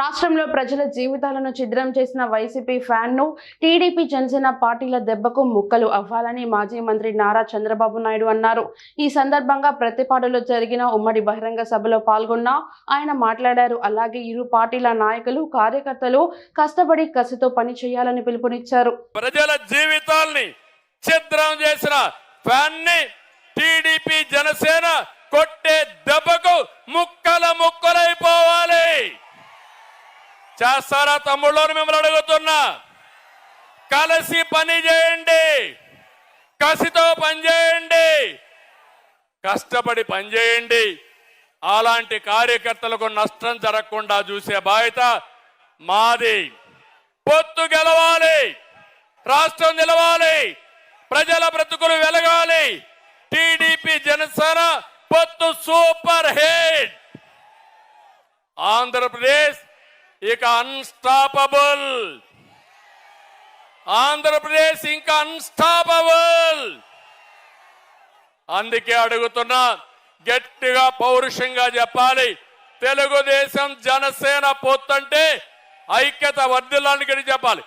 రాష్ట్రంలో ప్రజల జీవితాలను ఛిద్రం చేసిన వైసీపీ ఫ్యాన్ను టీడీపీ జనసేన పార్టీల దెబ్బకు ముక్కలు అవ్వాలని మాజీ మంత్రి నారా చంద్రబాబు నాయుడు అన్నారు. ఈ సందర్భంగా ప్రతిపాడులో జరిగిన ఉమ్మడి బహిరంగ సభలో పాల్గొన్న ఆయన మాట్లాడారు. అలాగే ఇరు పార్టీల నాయకులు కార్యకర్తలు కష్టపడి కసితో పని చేయాలని పిలుపునిచ్చారు. ప్రజల జీవితాల్ని ఛిద్రం చేసిన ఫ్యాన్ని టీడీపీ జనసేన కొట్టే దెబ్బకు ముక్కల ముక్కలైపోవాలి చేస్తారా తమ్ముళ్ళు మిమ్మల్ని అడుగుతున్నా. కలిసి పని చేయండి. కసితో పని చేయండి. కష్టపడి పనిచేయండి అలాంటి కార్యకర్తలకు నష్టం జరగకుండా చూసే బాధ్యత మాది. పొత్తు గెలవాలి. రాష్ట్రం నిలవాలి. ప్రజల బ్రతుకులు వెలగాలి. టీడీపీ జనసేన పొత్తు సూపర్ హిట్ ఆంధ్రప్రదేశ్ ఇక అన్స్టాపబుల్ ఆంధ్రప్రదేశ్ ఇంకా అన్స్టాపబుల్ అందుకే అడుగుతున్నా గట్టిగా పౌరుషంగా చెప్పాలి. తెలుగుదేశం జనసేన పొత్తంటే ఐక్యత వర్ధిల్లానికి చెప్పాలి.